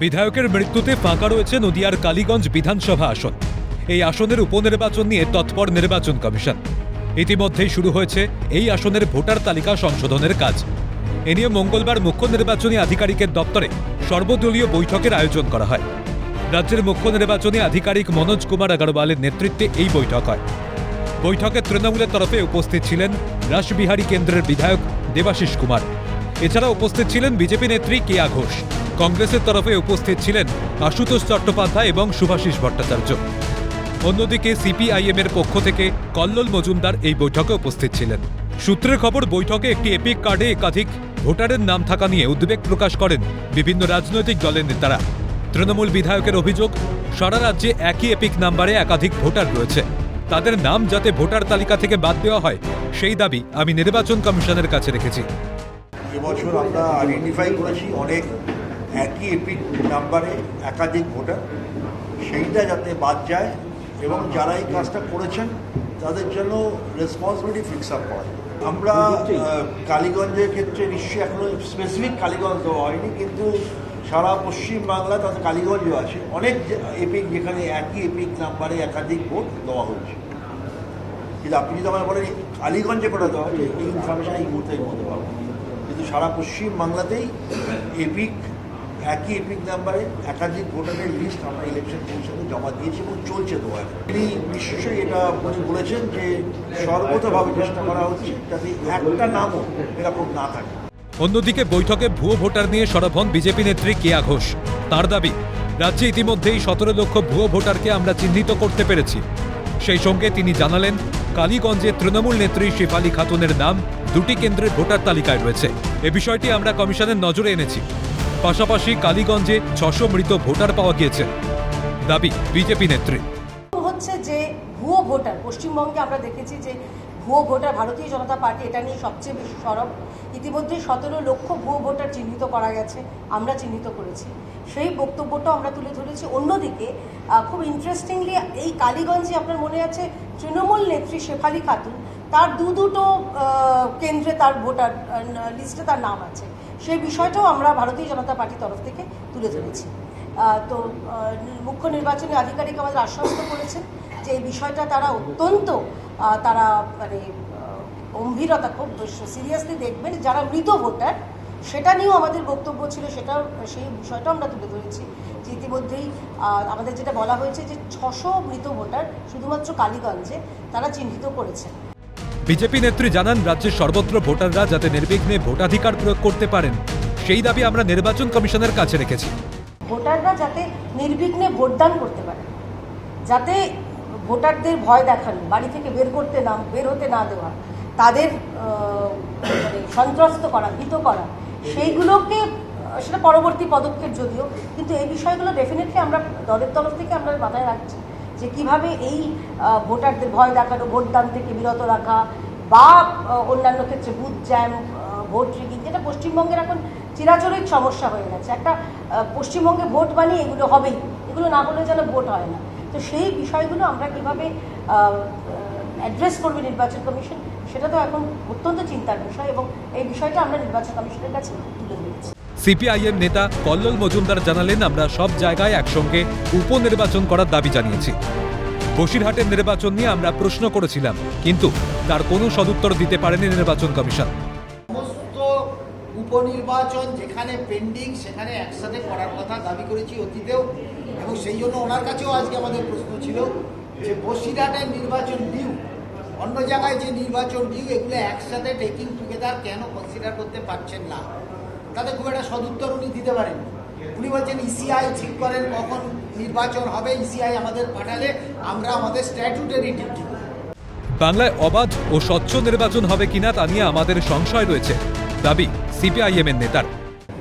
বিধায়কের মৃত্যুতে ফাঁকা রয়েছে নদিয়ার কালীগঞ্জ বিধানসভা আসন। এই আসনের উপনির্বাচন নিয়ে তৎপর নির্বাচন কমিশন। ইতিমধ্যেই শুরু হয়েছে এই আসনের ভোটার তালিকা সংশোধনের কাজ। এ নিয়ে মঙ্গলবার মুখ্য নির্বাচনী আধিকারিকের দপ্তরে সর্বদলীয় বৈঠকের আয়োজন করা হয়। রাজ্যের মুখ্য নির্বাচনী আধিকারিক মনোজ কুমার আগরওয়ালের নেতৃত্বে এই বৈঠক হয়। বৈঠকে তৃণমূলের তরফে উপস্থিত ছিলেন রাসবিহারী কেন্দ্রের বিধায়ক দেবাশিস কুমার। এছাড়া উপস্থিত ছিলেন বিজেপি নেত্রী কেয়া ঘোষ। কংগ্রেসের তরফে উপস্থিত ছিলেন আশুতোষ চট্টোপাধ্যায় এবং শুভাশিস ভট্টাচার্য। অন্যদিকে সিপিআইএম এর পক্ষ থেকে কল্লোল মজুমদার এই বৈঠকে উপস্থিত ছিলেন। সূত্রের খবর, বৈঠকে একটি এপিক কার্ডে একাধিক ভোটারের নাম থাকা নিয়ে উদ্বেগ প্রকাশ করেন বিভিন্ন রাজনৈতিক দলের নেতারা। তৃণমূল বিধায়কের অভিযোগ, সারা রাজ্যে একই এপিক নাম্বারে একাধিক ভোটার রয়েছে। তাদের নাম যাতে ভোটার তালিকা থেকে বাদ দেওয়া হয়, সেই দাবি আমি নির্বাচন কমিশনের কাছে রেখেছি। এবছর আমরা আইডেন্টিফাই করেছি অনেক একই এপিক নাম্বারে একাধিক ভোটার। সেইটা যাতে বাদ যায় এবং যারা এই কাজটা করেছেন তাদের জন্য রেসপন্সিবিলিটি ফিক্স আপ করা আমরা কালীগঞ্জের ক্ষেত্রে নিশ্চয়ই এখনও স্পেসিফিক কালীগঞ্জ দেওয়া হয়নি কিন্তু সারা পশ্চিম বাংলা তাতে কালীগঞ্জও আছে। অনেক এপিক যেখানে একই এপিক নাম্বারে একাধিক ভোট দেওয়া হয়েছে। কিন্তু আপনি যদি আমার বলেন কালীগঞ্জে করে দেওয়া হয় এই ইনফরমেশন এই মুহূর্তে বলতে পারব কিন্তু সারা পশ্চিম বাংলাতেই এপিক একই এপিক নাম্বারে একাধিক ভোটারের লিস্ট আমরা ইলেকশন কমিশনে জমা দিয়েছি এবং চলছে তো তিনি নিশ্চয়ই এটা উনি বলেছেন যে সর্বতভাবে চেষ্টা করা হচ্ছে যাতে একটা নামও এরকম না থাকে। অন্যদিকে বৈঠকে ভুয়ো ভোটার নিয়ে সরব হন বিজেপি নেত্রী কেয়া ঘোষ। তার দাবি, রাজ্যে ইতিমধ্যেই সতেরো লক্ষ ভুয়ো ভোটারকে আমরা চিহ্নিত করতে পেরেছি। সেই সঙ্গে তিনি জানালেন, কালীগঞ্জে তৃণমূল নেত্রী শেফালি খাতুনের নাম দুটি কেন্দ্রের ভোটার তালিকায় রয়েছে। এ বিষয়টি আমরা কমিশনের নজরে এনেছি। পাশাপাশি কালীগঞ্জে ছশো মৃত ভোটার পাওয়া গিয়েছে। দাবি বিজেপি নেত্রী। হচ্ছে যে ভুয়ো ভোটার, পশ্চিমবঙ্গে আমরা দেখেছি যে ভুয়ো ভোটার ভারতীয় জনতা পার্টি, এটা নিয়ে সবচেয়ে বেশি সরব। ইতিমধ্যে সতেরো লক্ষ ভুয়ো ভোটার চিহ্নিত করা গেছে, আমরা চিহ্নিত করেছি। সেই বক্তব্যটাও আমরা তুলে ধরেছি। অন্যদিকে খুব ইন্টারেস্টিংলি এই কালীগঞ্জে আপনার মনে আছে তৃণমূল নেত্রী শেফালি খাতুন, তার দু দুটো কেন্দ্রে তার ভোটার লিস্টে তার নাম আছে। সেই বিষয়টাও আমরা ভারতীয় জনতা পার্টির তরফ থেকে তুলে ধরেছি। তো মুখ্য নির্বাচনী আধিকারিক আমাদের আশ্বস্ত করেছেন যে এই বিষয়টা তারা অত্যন্ত তারা মানে গম্ভীরতা, খুব সিরিয়াসলি দেখবেন যারা মৃত ভোটার, সেটা নিয়েও আমাদের বক্তব্য ছিল সেটাও সেই বিষয়টা আমরা তুলে ধরেছি যে ইতিমধ্যেই আমাদের যেটা বলা হয়েছে যে ছশো মৃত ভোটার শুধুমাত্র কালীগঞ্জে তারা চিহ্নিত করেছেন। বিজেপি নেত্রী জানান, রাজ্যের সর্বত্র ভোটাররা যাতে নির্বিঘ্নে ভোটাধিকার প্রয়োগ করতে পারেন। সেই দাবি আমরা নির্বাচন কমিশনের কাছে রেখেছি। ভোটাররা যাতে নির্বিঘ্নে ভোটদান করতে পারে। যাতে ভোটারদের ভয় দেখানো, বাড়ি থেকে বের করতে না, বের হতে না দেওয়া, তাদের মানে সন্ত্রস্ত করা, ভীত করা, সেইগুলোকে, সেটা পরবর্তী পদক্ষেপ যদিও, কিন্তু এই বিষয়গুলো ডেফিনেটলি আমরা দলের তরফ থেকে আমরা মাথায় রাখছি যে কীভাবে এই ভোটারদের ভয় দেখানো, ভোটদান থেকে বিরত রাখা বা অন্যান্য ক্ষেত্রে বুথ জ্যাম ভোট রিগিং যেটা পশ্চিমবঙ্গের এখন চিরাচরিত সমস্যা হয়ে গেছে। একটা পশ্চিমবঙ্গে ভোট বানিয়ে এগুলো হবেই। এগুলো না হলে যেন ভোট হয় না। তো সেই বিষয়গুলো আমরা কীভাবে অ্যাড্রেস করবে নির্বাচন কমিশন, সেটা তো এখন অত্যন্ত চিন্তার বিষয় এবং এই বিষয়টা আমরা নির্বাচন কমিশনের কাছে তুলে ধরেছি। সিপিআইএম নেতা কল্লোল মজুমদার জানালেন, আমরা সব জায়গায় একসঙ্গে উপনির্বাচন করার দাবি জানিয়েছি। বসিরহাটের নির্বাচন নিয়ে আমরা প্রশ্ন করেছিলাম, কিন্তু তার কোনো সদুত্তর দিতে পারেনি নির্বাচন কমিশন। সমস্ত উপনির্বাচন যেখানে পেন্ডিং সেখানে একসাথে করার কথা দাবি করেছি অতীতেও, এবং সেই জন্য ওনার কাছেও আজকে আমাদের প্রশ্ন ছিল যে বসিরহাটের নির্বাচন ডিউ অন্য জায়গায় যে নির্বাচন ডিউ এগুলো একসাথে টেকিং টুগেদার কেন কনসিডার করতে পারছেন না? তাতে খুব একটা সদুত্তর উনি দিতে পারেন উনি বলছেন ইসিআই ঠিক করেন কখন নির্বাচন হবে ইসিআই আমাদের পাঠালে আমরা আমাদের স্ট্যাটুটারি ডিউটি বাংলায় অবাধ ও স্বচ্ছ নির্বাচন হবে কিনা তা নিয়ে আমাদের সংশয় রয়েছে দাবি সিপিআইএম এর নেতার।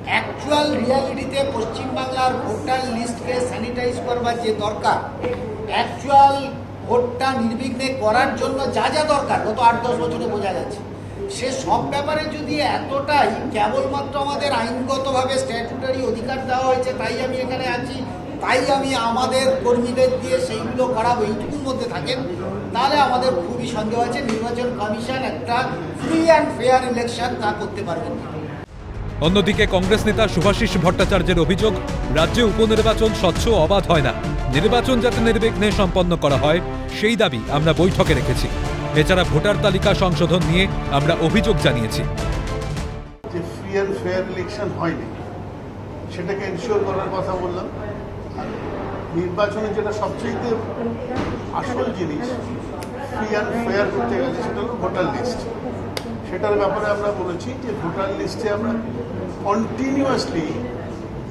অ্যাকচুয়াল রিয়ালিটিতে পশ্চিমবাংলার ভোটার লিস্টকে স্যানিটাইজ করবার যে দরকার অ্যাকচুয়াল ভোটটা নির্বিঘ্নে করার জন্য যা যা দরকার গত আট দশ বছরে বোঝা গেছে সে সব ব্যাপারে যদি এতটাই কেবলমাত্র আমাদের আইনগতভাবে স্ট্যাটুটারি অধিকার দেওয়া হয়েছে, তাই আমি এখানে আছি, তাই আমি আমাদের কর্মীদের দিয়ে সেইগুলো করাবো, এইটুকুর মধ্যে থাকেন। তাহলে আমাদের খুবই সন্দেহ আছে, নির্বাচন কমিশন একটা ফ্রি অ্যান্ড ফেয়ার ইলেকশন তা করতে পারবেন অন্যদিকে কংগ্রেস নেতা শুভাশিস ভট্টাচার্যের অভিযোগ, রাজ্যে উপনির্বাচন স্বচ্ছ অবাধ হয় না। নির্বাচন যাতে নির্বিঘ্নে সম্পন্ন করা হয়, সেই দাবি আমরা বৈঠকে রেখেছি। এছাড়া ভোটার তালিকা সংশোধন নিয়ে আমরা অভিযোগ জানিয়েছি। যে ফ্রি অ্যান্ড ফেয়ার ইলেকশন হয়নি, সেটাকে এনশিওর করার কথা বললাম। নির্বাচনে যেটা সবচেয়ে আসল জিনিস ফ্রি অ্যান্ড ফেয়ার করতে গেছে সেটা হলো ভোটার লিস্ট সেটার ব্যাপারে আমরা বলেছি যে ভোটার লিস্টে আমরা কন্টিনিউয়াসলি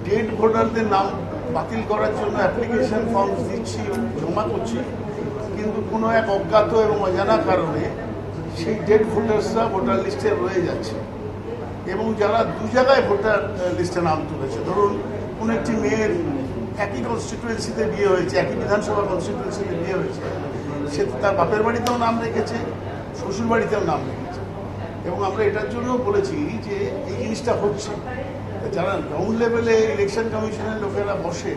ডেড ভোটারদের নাম বাতিল করার জন্য অ্যাপ্লিকেশন ফর্ম দিচ্ছি, জমা করছি। কিন্তু কোনো এক অজ্ঞাত এবং অজানা কারণে সেই ডেড ভোটার্সরা ভোটার লিস্টে রয়ে যাচ্ছে। এবং যারা দু জায়গায় ভোটার লিস্টে নাম তুলেছে। ধরুন, কোনো একটি মেয়ের একই কনস্টিটুয়েন্সিতে বিয়ে হয়েছে, একই বিধানসভা কনস্টিটুয়েন্সিতে বিয়ে হয়েছে, সে তার বাপের বাড়িতেও নাম রেখেছে, শ্বশুর বাড়িতেও নাম রেখেছে। এবং আমরা এটার জন্য বলেছি যে এই জিনিসটা হচ্ছে। যারা গ্রাউন্ড লেভেলে ইলেকশন কমিশনের লোকেরা বসে,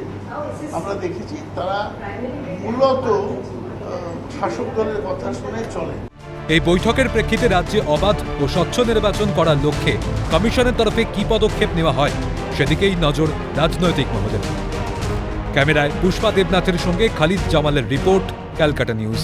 আমরা দেখেছি তারা মূলত শাসক দলের কথা শুনে চলে। এই বৈঠকের প্রেক্ষিতে রাজ্যে অবাধ ও স্বচ্ছ নির্বাচন করার লক্ষ্যে কমিশনের তরফে কি পদক্ষেপ নেওয়া হয়, সেদিকেই নজর রাজনৈতিক মহলের ক্যামেরায় পুষ্পা দেবনাথের সঙ্গে খালিদ জামালের রিপোর্ট, ক্যালকাটা নিউজ।